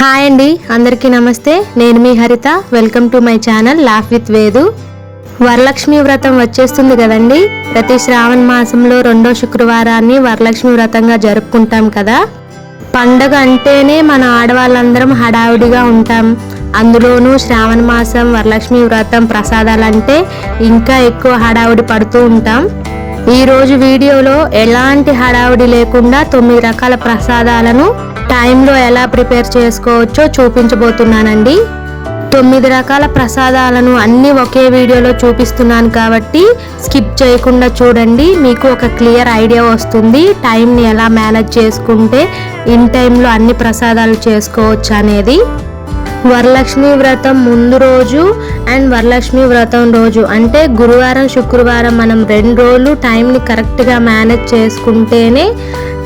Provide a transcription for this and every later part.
Hi అండి అందరికీ నమస్తే. నేను మీ Haritha. Welcome to my channel laugh with Vedu Varalakshmi Vratam వచ్చేస్తుంది కదండి. ప్రతి శ్రావణ మాసంలో రెండో శుక్రవారాన్ని వరలక్ష్మి వ్రతంగా జరుపుకుంటాం కదా. పండగ అంటేనే మన ఆడవాళ్ళందరం హడావుడిగా ఉంటాం. అందులోనూ శ్రావణ మాసం వరలక్ష్మి వ్రతం ప్రసాదాలంటే ఇంకా ఎక్కువ హడావుడి పడుతూ ఉంటాం. ఈరోజు వీడియోలో ఎలాంటి హడావుడి లేకుండా తొమ్మిది రకాల ప్రసాదాలను టైంలో ఎలా ప్రిపేర్ చేసుకోవచ్చో చూపించబోతున్నానండి. తొమ్మిది రకాల ప్రసాదాలను అన్నీ ఒకే వీడియోలో చూపిస్తున్నాను కాబట్టి స్కిప్ చేయకుండా చూడండి. మీకు ఒక క్లియర్ ఐడియా వస్తుంది టైంని ఎలా మేనేజ్ చేసుకుంటే ఇన్ టైంలో అన్ని ప్రసాదాలు చేసుకోవచ్చు అనేది. వరలక్ష్మి వ్రతం ముందు రోజు అండ్ వరలక్ష్మి వ్రతం రోజు. అంటే గురువారం శుక్రవారం మనం రెండు రోజులు టైంని కరెక్ట్గా మేనేజ్ చేసుకుంటేనే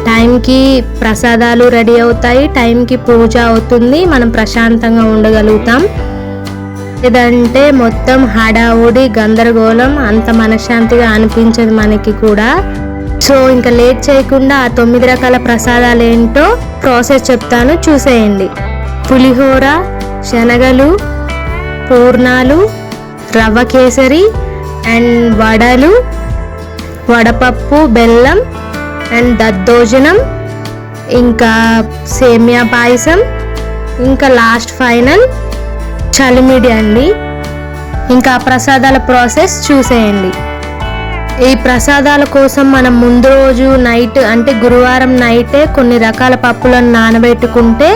టైంకి ప్రసాదాలు రెడీ అవుతాయి టైంకి పూజ అవుతుంది మనం ప్రశాంతంగా ఉండగలుగుతాం. లేదంటే మొత్తం హడావుడి గందరగోళం అంత మనశ్శాంతిగా అనిపించదు మనకి కూడా. సో ఇంకా లేట్ చేయకుండా ఆ తొమ్మిది రకాల ప్రసాదాలు ఏంటో ప్రాసెస్ చెప్తాను చూసేయండి. పులిహోర శనగలు పూర్ణాలు రవ్వ కేసరి అండ్ వడలు వడపప్పు బెల్లం అండ్ దద్దోజనం ఇంకా సేమియా పాయసం ఇంకా లాస్ట్ ఫైనల్ చలిమిడి అండి. ఇంకా ఆ ప్రసాదాల ప్రాసెస్ చూసేయండి. ఈ ప్రసాదాల కోసం మనం ముందు రోజు నైట్ అంటే గురువారం నైటే కొన్ని రకాల పప్పులను నానబెట్టుకుంటే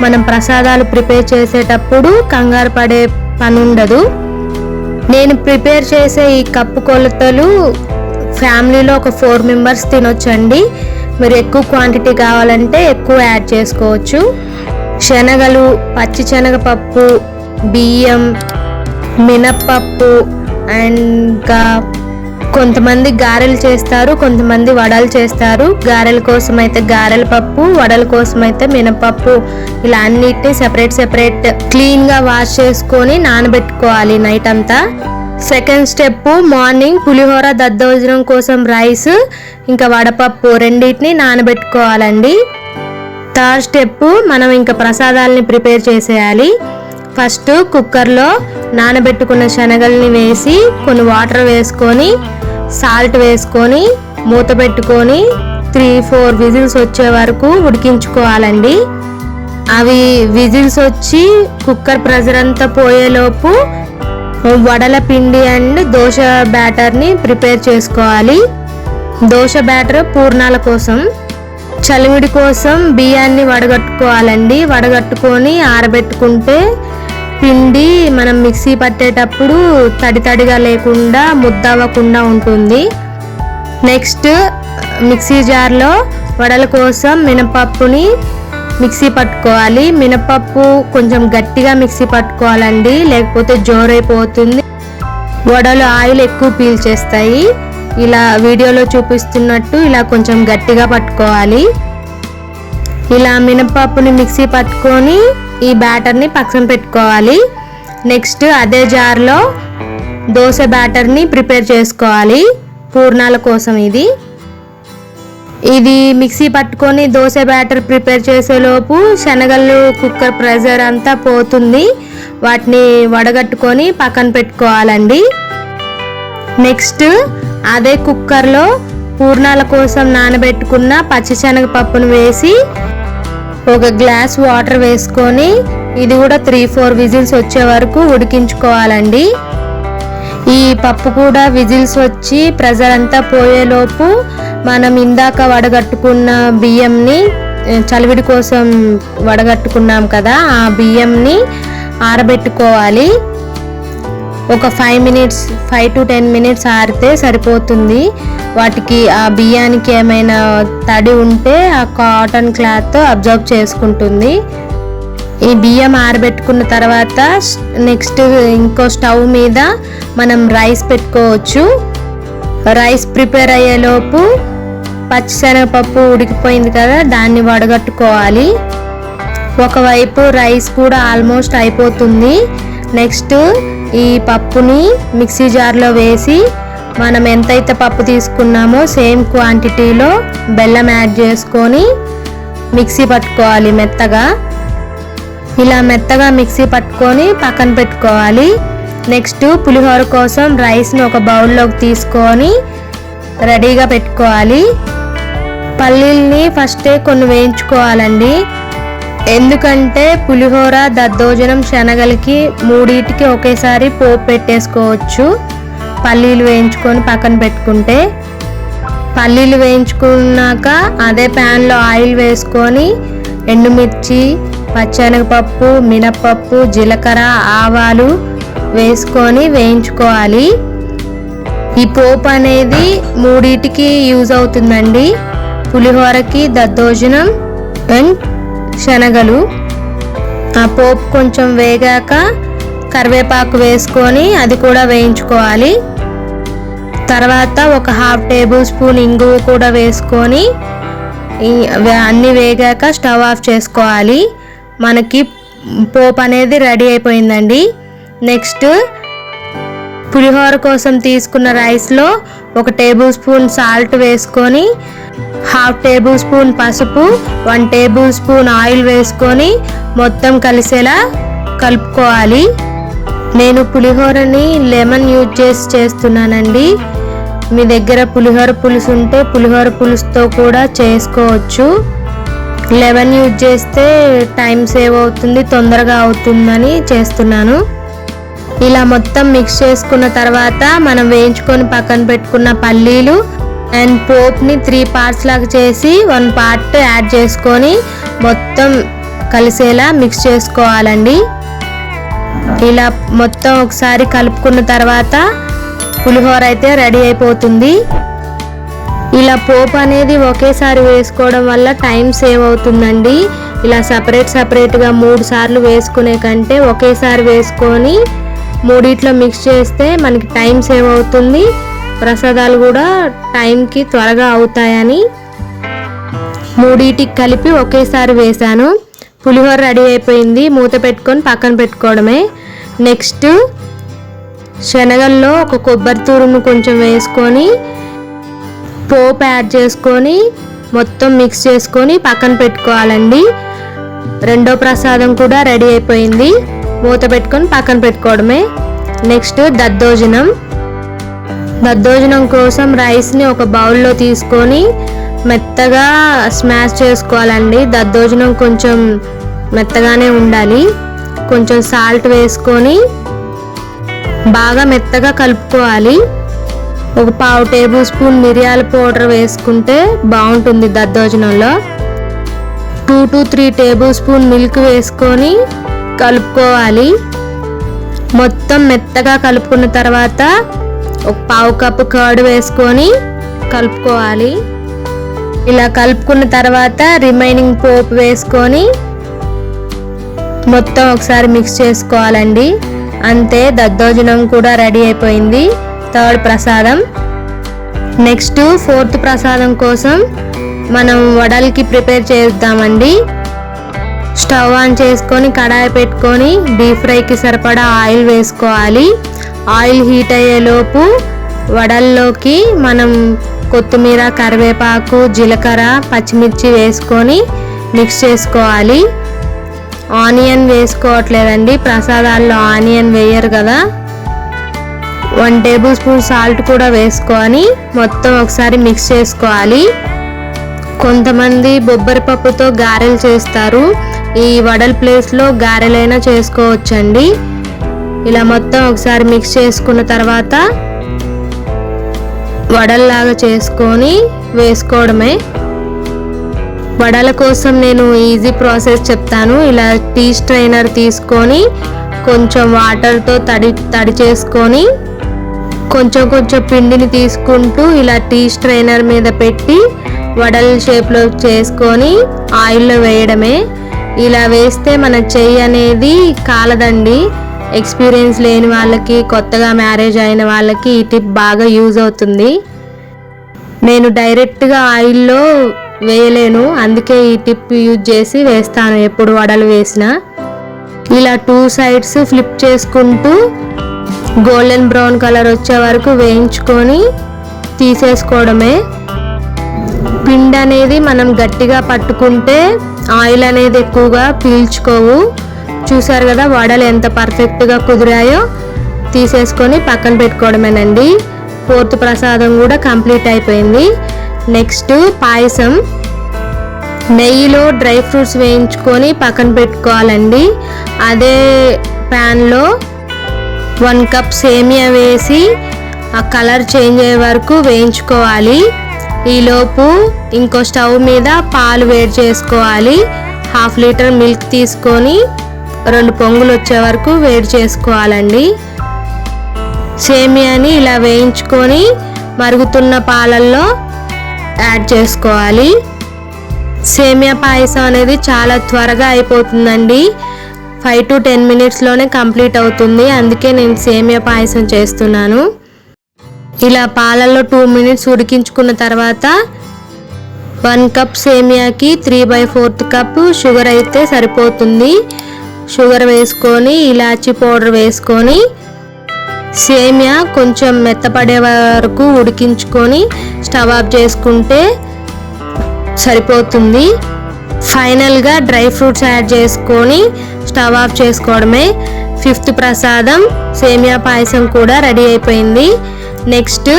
మనం ప్రసాదాలు ప్రిపేర్ చేసేటప్పుడు కంగారు పడే పని ఉండదు నేను ప్రిపేర్ చేసే ఈ కప్పు కొలతలు ఫ్యామిలీలో ఒక ఫోర్ మెంబర్స్ తినొచ్చండి. మీరు ఎక్కువ క్వాంటిటీ కావాలంటే ఎక్కువ యాడ్ చేసుకోవచ్చు. శనగలు పచ్చి శనగపప్పు బియ్యం మినప్పప్పు అండ్ ఇంకా కొంతమంది గారెలు చేస్తారు కొంతమంది వడలు చేస్తారు. గారెల కోసం అయితే గారెల పప్పు వడల కోసం అయితే మినపప్పు ఇలా అన్నిటిని సెపరేట్ సెపరేట్ క్లీన్గా వాష్ చేసుకొని నానబెట్టుకోవాలి నైట్ అంతా సెకండ్ స్టెప్ మార్నింగ్ పులిహోర దద్దోజనం కోసం రైస్ ఇంకా వడపప్పు రెండింటిని నానబెట్టుకోవాలండి. థర్డ్ స్టెప్ మనం ఇంకా ప్రసాదాలని ప్రిపేర్ చేసేయాలి. ఫస్ట్ కుక్కర్లో నానబెట్టుకున్న శనగల్ని వేసి కొన్ని వాటర్ వేసుకొని సాల్ట్ వేసుకొని మూత పెట్టుకొని త్రీ ఫోర్ విజిల్స్ వచ్చే వరకు ఉడికించుకోవాలండి. అవి విజిల్స్ వచ్చి కుక్కర్ ప్రెజర్ అంతా పోయేలోపు వడల పిండి అండ్ దోశ బ్యాటర్ని ప్రిపేర్ చేసుకోవాలి. దోశ బ్యాటర్ పూర్ణాల కోసం చలివిడి కోసం బియ్యాన్ని వడగట్టుకోవాలండి. వడగట్టుకొని ఆరబెట్టుకుంటే పిండి మనం మిక్సీ పట్టేటప్పుడు తడి తడిగా లేకుండా ముద్ద అవ్వకుండా ఉంటుంది. నెక్స్ట్ మిక్సీ జార్లో వడల కోసం మినపప్పుని మిక్సీ పట్టుకోవాలి. మినపప్పు కొంచెం గట్టిగా మిక్సీ పట్టుకోవాలండి. లేకపోతే జోరైపోతుంది. వడలు ఆయిల్ ఎక్కువ పీల్చేస్తాయి. ఇలా వీడియోలో చూపిస్తున్నట్టు ఇలా కొంచెం గట్టిగా పట్టుకోవాలి. ఇలా మినపప్పుని మిక్సీ పట్టుకొని ఈ బ్యాటర్ని పక్కన పెట్టుకోవాలి. నెక్స్ట్ అదే జార్లో దోశ బ్యాటర్ని ప్రిపేర్ చేసుకోవాలి. పూర్ణాల కోసం ఇది. ఇది మిక్సీ పట్టుకొని దోశ బ్యాటర్ ప్రిపేర్ చేసేలోపు శనగలు కుక్కర్ ప్రెజర్ అంతా పోతుంది. వాటిని వడగట్టుకొని పక్కన పెట్టుకోవాలండి. నెక్స్ట్ అదే కుక్కర్లో పూర్ణాల కోసం నానబెట్టుకున్న పచ్చిశనగపప్పును వేసి ఒక గ్లాస్ వాటర్ వేసుకొని ఇది కూడా త్రీ ఫోర్ విజిల్స్ వచ్చే వరకు ఉడికించుకోవాలండి. ఈ పప్పు కూడా విజిల్స్ వచ్చి ప్రెజర్ అంతా పోయేలోపు మనం ఇందాక వడగట్టుకున్న బియ్యంని చలివిడి కోసం వడగట్టుకున్నాం కదా ఆ బియ్యంని ఆరబెట్టుకోవాలి. ఒక five minutes five to ten minutes ఆరితే సరిపోతుంది. వాటికి ఆ బియ్యానికి ఏమైనా తడి ఉంటే ఆ కాటన్ క్లాత్ అబ్జర్వ్ చేసుకుంటుంది. ఈ బియ్యం ఆరబెట్టుకున్న తర్వాత నెక్స్ట్ ఇంకో స్టవ్ మీద మనం రైస్ పెట్టుకోవచ్చు. రైస్ ప్రిపేర్ అయ్యేలోపు పచ్చిశనగపప్పు ఉడికిపోయింది కదా దాన్ని వడగట్టుకోవాలి. ఒకవైపు రైస్ కూడా ఆల్మోస్ట్ అయిపోతుంది. నెక్స్ట్ ఈ పప్పుని మిక్సీ జార్లో వేసి మనం ఎంతైతే పప్పు తీసుకున్నామో సేమ్ క్వాంటిటీలో బెల్లం యాడ్ చేసుకొని మిక్సీ పట్టుకోవాలి మెత్తగా. ఇలా మెత్తగా మిక్సీ పట్టుకొని పక్కన పెట్టుకోవాలి. నెక్స్ట్ పులిహోర కోసం రైస్ని ఒక బౌల్లోకి తీసుకొని రెడీగా పెట్టుకోవాలి. పల్లీల్ని ఫస్టే కొన్ని వేయించుకోవాలండి. ఎందుకంటే పులిహోర దద్దోజనం శనగలకి మూడింటికి ఒకేసారి పోపు పెట్టేసుకోవచ్చు. పల్లీలు వేయించుకొని పక్కన పెట్టుకుంటే. పల్లీలు వేయించుకున్నాక అదే ప్యాన్లో ఆయిల్ వేసుకొని ఎండుమిర్చి పచ్చెనగపప్పు మినప్పప్పు జీలకర్ర ఆవాలు వేసుకొని వేయించుకోవాలి. ఈ పోపు అనేది మూడింటికి యూజ్ అవుతుందండి. పులిహోరకి దద్దోజనం అండ్ శనగలు. ఆ పోపు కొంచెం వేగాక కరివేపాకు వేసుకొని అది కూడా వేయించుకోవాలి. తర్వాత ఒక హాఫ్ టేబుల్ స్పూన్ ఇంగువ కూడా వేసుకొని అన్నీ వేగాక స్టవ్ ఆఫ్ చేసుకోవాలి. మనకి పోప్ అనేది రెడీ అయిపోయిందండి. నెక్స్ట్ పులిహోర కోసం తీసుకున్న రైస్లో ఒక టేబుల్ స్పూన్ సాల్ట్ వేసుకొని హాఫ్ టేబుల్ స్పూన్ పసుపు వన్ టేబుల్ స్పూన్ ఆయిల్ వేసుకొని మొత్తం కలిసేలా కలుపుకోవాలి. నేను పులిహోరని లెమన్ యూజ్ చేసి చేస్తున్నానండి. మీ దగ్గర పులిహోర పులుసు ఉంటే పులిహోర పులుసుతో కూడా చేసుకోవచ్చు. లెవెన్ యూజ్ చేస్తే టైం సేవ్ అవుతుంది తొందరగా అవుతుందని చేస్తున్నాను. ఇలా మొత్తం మిక్స్ చేసుకున్న తర్వాత మనం వేయించుకొని పక్కన పెట్టుకున్న పల్లీలు అండ్ పోప్ని త్రీ పార్ట్స్ లాగా చేసి వన్ పార్ట్ యాడ్ చేసుకొని మొత్తం కలిసేలా మిక్స్ చేసుకోవాలండి. ఇలా మొత్తం ఒకసారి కలుపుకున్న తర్వాత పులిహోర అయితే రెడీ అయిపోతుంది. ఇలా పోపు అనేది ఒకేసారి వేసుకోవడం వల్ల టైం సేవ్ అవుతుందండి. ఇలా సపరేట్ సపరేట్గా మూడు సార్లు వేసుకునే కంటే ఒకేసారి వేసుకొని మూడిట్లో మిక్స్ చేస్తే మనకి టైం సేవ్ అవుతుంది. ప్రసాదాలు కూడా టైంకి త్వరగా అవుతాయని మూడింటికి కలిపి ఒకేసారి వేసాను పులిహోర రెడీ అయిపోయింది. మూత పెట్టుకొని పక్కన పెట్టుకోవడమే. నెక్స్ట్ శనగల్లో ఒక కొబ్బరి తూరును కొంచెం వేసుకొని పోపు యాడ్ చేసుకొని మొత్తం మిక్స్ చేసుకొని పక్కన పెట్టుకోవాలండి. రెండో ప్రసాదం కూడా రెడీ అయిపోయింది. మూత పెట్టుకొని పక్కన పెట్టుకోవడమే. నెక్స్ట్ దద్దోజనం. దద్దోజనం కోసం రైస్ని ఒక బౌల్లో తీసుకొని మెత్తగా స్మాష్ చేసుకోవాలండి. దద్దోజనం కొంచెం మెత్తగానే ఉండాలి. కొంచెం సాల్ట్ వేసుకొని బాగా మెత్తగా కలుపుకోవాలి. ఒక పావు టేబుల్ స్పూన్ మిరియాల పౌడర్ వేసుకుంటే బాగుంటుంది దద్దోజనంలో. Two to three tablespoon milk వేసుకొని కలుపుకోవాలి. మొత్తం మెత్తగా కలుపుకున్న తర్వాత ఒక పావు కప్పు కర్డ్ వేసుకొని కలుపుకోవాలి. ఇలా కలుపుకున్న తర్వాత రిమైనింగ్ పోపు వేసుకొని మొత్తం ఒకసారి మిక్స్ చేసుకోవాలండి. అంతే దద్దోజనం కూడా రెడీ అయిపోయింది. థర్డ్ ప్రసాదం. నెక్స్ట్ ఫోర్త్ ప్రసాదం కోసం మనం వడలకి ప్రిపేర్ చేద్దామండి. స్టవ్ ఆన్ చేసుకొని కడాయి పెట్టుకొని డీప్ ఫ్రైకి సరిపడా ఆయిల్ వేసుకోవాలి. ఆయిల్ హీట్ అయ్యేలోపు వడల్లోకి మనం కొత్తిమీర కరివేపాకు జీలకర్ర పచ్చిమిర్చి వేసుకొని మిక్స్ చేసుకోవాలి. ఆనియన్ వేసుకోవట్లేదండి ప్రసాదాల్లో ఆనియన్ వేయరు కదా. వన్ టేబుల్ స్పూన్ సాల్ట్ కూడా వేసుకొని మొత్తం ఒకసారి మిక్స్ చేసుకోవాలి. కొంతమంది బొబ్బరి పప్పుతో గారెలు చేస్తారు. ఈ వడల ప్లేస్లో గారెలైనా చేసుకోవచ్చండి. ఇలా మొత్తం ఒకసారి మిక్స్ చేసుకున్న తర్వాత వడల్లాగా చేసుకొని వేసుకోవడమే. వడల కోసం నేను ఈజీ ప్రాసెస్ చెప్తాను. ఇలా టీ స్ట్రైనర్ తీసుకొని కొంచెం వాటర్తో తడి తడి చేసుకొని కొంచెం కొంచెం పిండిని తీసుకుంటూ ఇలా టీ స్ట్రైనర్ మీద పెట్టి వడల షేప్లో చేసుకొని ఆయిల్లో వేయడమే. ఇలా వేస్తే మన చెయ్యి అనేది కాలదండి. ఎక్స్పీరియన్స్ లేని వాళ్ళకి కొత్తగా మ్యారేజ్ అయిన వాళ్ళకి ఈ టిప్ బాగా యూజ్ అవుతుంది. నేను డైరెక్ట్గా ఆయిల్లో వేయలేను. అందుకే ఈ టిప్ యూజ్ చేసి వేస్తాను ఎప్పుడు వడలు వేసినా. ఇలా టూ సైడ్స్ ఫ్లిప్ చేసుకుంటూ గోల్డెన్ బ్రౌన్ కలర్ వచ్చే వరకు వేయించుకొని తీసేసుకోవడమే. పిండి అనేది మనం గట్టిగా పట్టుకుంటే ఆయిల్ అనేది ఎక్కువగా పీల్చుకోవు. చూసారు కదా వడలు ఎంత పర్ఫెక్ట్గా కుదిరాయో? తీసేసుకొని పక్కన పెట్టుకోవడమేనండి. ఫోర్త్ ప్రసాదం కూడా కంప్లీట్ అయిపోయింది. నెక్స్ట్ పాయసం. నెయ్యిలో డ్రై ఫ్రూట్స్ వేయించుకొని పక్కన పెట్టుకోవాలండి. అదే ప్యాన్లో వన్ కప్ సేమియా వేసి ఆ కలర్ చేంజ్ అయ్యే వరకు వేయించుకోవాలి. ఈలోపు ఇంకో స్టవ్ మీద పాలు వేడి చేసుకోవాలి. హాఫ్ లీటర్ మిల్క్ తీసుకొని రెండు పొంగులు వచ్చే వరకు వేడి చేసుకోవాలండి. సేమియాని ఇలా వేయించుకొని మరుగుతున్న పాలల్లో యాడ్ చేసుకోవాలి. సేమియా పాయసం అనేది చాలా త్వరగా అయిపోతుందండి. ఫైవ్ టు టెన్ మినిట్స్లోనే కంప్లీట్ అవుతుంది. అందుకే నేను సేమియా పాయసం చేస్తున్నాను. ఇలా పాలల్లో టూ మినిట్స్ ఉడికించుకున్న తర్వాత one cup సేమియాకి three by fourth cup sugar అయితే సరిపోతుంది. షుగర్ వేసుకొని ఇలాచి పౌడర్ వేసుకొని సేమియా కొంచెం మెత్తపడే వరకు ఉడికించుకొని స్టవ్ ఆఫ్ చేసుకుంటే సరిపోతుంది. ఫైనల్గా డ్రై ఫ్రూట్స్ యాడ్ చేసుకొని స్టవ్ ఆఫ్ చేసుకోవడమే. ఫిఫ్త్ ప్రసాదం సేమియా పాయసం కూడా రెడీ అయిపోయింది. నెక్స్ట్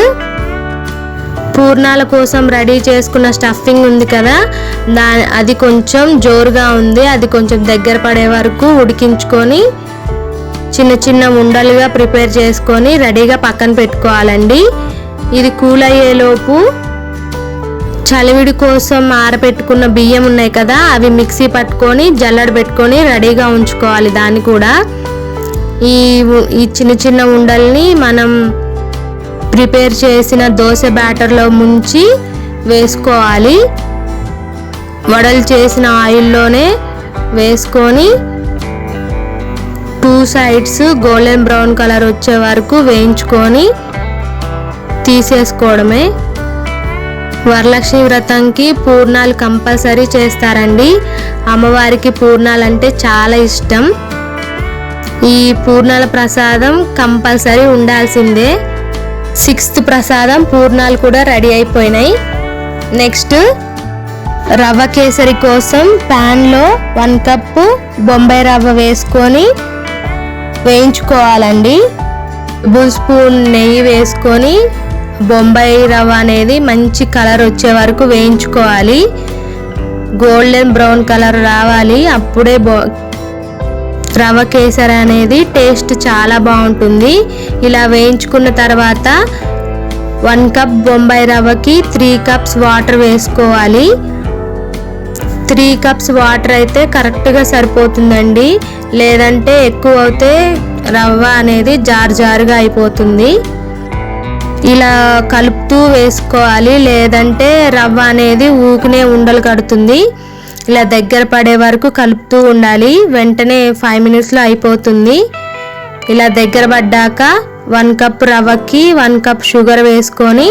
పూర్ణాల కోసం రెడీ చేసుకున్న స్టఫింగ్ ఉంది కదా దా అది కొంచెం జోరుగా ఉంది. అది కొంచెం దగ్గర పడే వరకు ఉడికించుకొని చిన్న చిన్న ఉండలుగా ప్రిపేర్ చేసుకొని రెడీగా పక్కన పెట్టుకోవాలండి. ఇది కూల్ అయ్యేలోపు చలివిడి కోసం ఆరబెట్టుకున్న బియ్యం ఉన్నాయి కదా అవి మిక్సీ పట్టుకొని జల్లడ పెట్టుకొని రెడీగా ఉంచుకోవాలి దాన్ని కూడా. ఈ ఈ చిన్న చిన్న ఉండల్ని మనం ప్రిపేర్ చేసిన దోశ బ్యాటర్లో ముంచి వేసుకోవాలి. వడలు చేసిన ఆయిల్లోనే వేసుకొని two sides golden brown colour వచ్చే వరకు వేయించుకొని తీసేసుకోవడమే. వరలక్ష్మి వ్రతంకి పూర్ణాలు కంపల్సరీ చేస్తారండి. అమ్మవారికి పూర్ణాలు అంటే చాలా ఇష్టం. ఈ పూర్ణాల ప్రసాదం కంపల్సరీ ఉండాల్సిందే. సిక్స్త్ ప్రసాదం పూర్ణాలు కూడా రెడీ అయిపోయినాయి. నెక్స్ట్ రవ్వ కేసరి కోసం ప్యాన్లో వన్ కప్పు బొంబాయి రవ్వ వేసుకొని వేయించుకోవాలండి. టేబుల్ స్పూన్ నెయ్యి వేసుకొని బొంబాయి రవ్వ అనేది మంచి కలర్ వచ్చే వరకు వేయించుకోవాలి. గోల్డెన్ బ్రౌన్ కలర్ రావాలి. అప్పుడే బో రవ్వ కేసరి అనేది టేస్ట్ చాలా బాగుంటుంది. ఇలా వేయించుకున్న తర్వాత వన్ కప్ బొంబాయి రవ్వకి త్రీ కప్స్ వాటర్ వేసుకోవాలి. త్రీ కప్స్ వాటర్ అయితే కరెక్ట్గా సరిపోతుందండి. లేదంటే ఎక్కువ అయితే రవ్వ అనేది జారు జారుగా అయిపోతుంది. ఇలా కలుపుతూ వేసుకోవాలి. లేదంటే రవ్వ అనేది ఊకునే ఉండలు కడుతుంది. ఇలా దగ్గర పడే వరకు కలుపుతూ ఉండాలి. వెంటనే ఫైవ్ మినిట్స్లో అయిపోతుంది. ఇలా దగ్గర పడ్డాక వన్ కప్ రవ్వకి వన్ కప్ షుగర్ వేసుకొని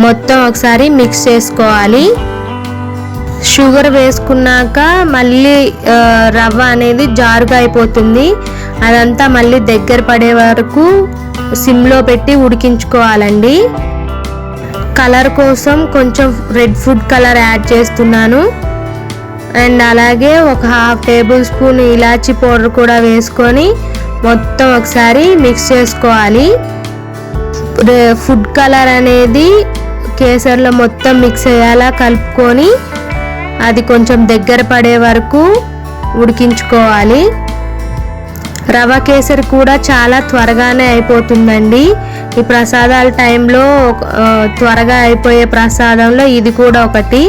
మొత్తం ఒకసారి మిక్స్ చేసుకోవాలి. షుగర్ వేసుకున్నాక మళ్ళీ రవ్వ అనేది జారుగా అయిపోతుంది. అదంతా మళ్ళీ దగ్గర పడే వరకు సిమ్లో పెట్టి ఉడికించుకోవాలండి. కలర్ కోసం కొంచెం రెడ్ ఫుడ్ కలర్ యాడ్ చేస్తున్నాను. అండ్ అలాగే ఒక హాఫ్ టేబుల్ స్పూన్ ఇలాచి పౌడర్ కూడా వేసుకొని మొత్తం ఒకసారి మిక్స్ చేసుకోవాలి. ఫుడ్ కలర్ అనేది కేసర్లో మొత్తం మిక్స్ అయ్యేలా కలుపుకొని అది కొంచెం దగ్గర పడే వరకు ఉడికించుకోవాలి. రవ కేసరి కూడా చాలా త్వరగానే అయిపోతుందండి. ఈ ప్రసాదాల టైంలో త్వరగా అయిపోయే ప్రసాదంలో ఇది కూడా ఒకటి.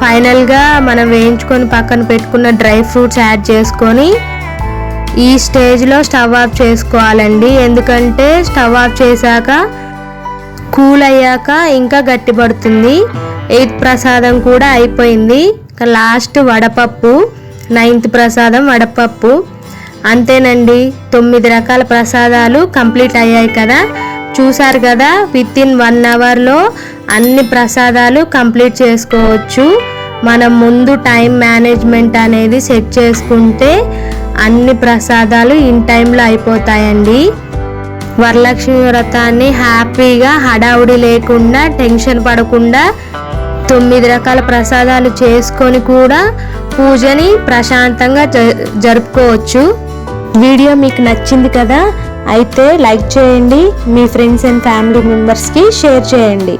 ఫైనల్గా మనం వేయించుకొని పక్కన పెట్టుకున్న డ్రై ఫ్రూట్స్ యాడ్ చేసుకొని ఈ స్టేజ్లో స్టవ్ ఆఫ్ చేసుకోవాలండి. ఎందుకంటే స్టవ్ ఆఫ్ చేశాక కూల్ అయ్యాక ఇంకా గట్టిపడుతుంది. ఎయిత్ ప్రసాదం కూడా అయిపోయింది. లాస్ట్ వడపప్పు నైన్త్ ప్రసాదం వడపప్పు. అంతేనండి తొమ్మిది రకాల ప్రసాదాలు కంప్లీట్ అయ్యాయి కదా. చూసారు కదా విత్ ఇన్ వన్ అవర్లో అన్ని ప్రసాదాలు కంప్లీట్ చేసుకోవచ్చు. మనం ముందు టైం మేనేజ్మెంట్ అనేది సెట్ చేసుకుంటే అన్ని ప్రసాదాలు ఇన్ టైంలో అయిపోతాయండి. వరలక్ష్మి వ్రతాన్ని హ్యాపీగా హడావుడి లేకుండా టెన్షన్ పడకుండా తొమ్మిది రకాల ప్రసాదాలు చేసుకొని కూడా పూజని ప్రశాంతంగా జ- జరుపుకోవచ్చు. వీడియో మీకు నచ్చింది కదా అయితే లైక్ చేయండి. మీ ఫ్రెండ్స్ అండ్ ఫ్యామిలీ మెంబర్స్కి షేర్ చేయండి.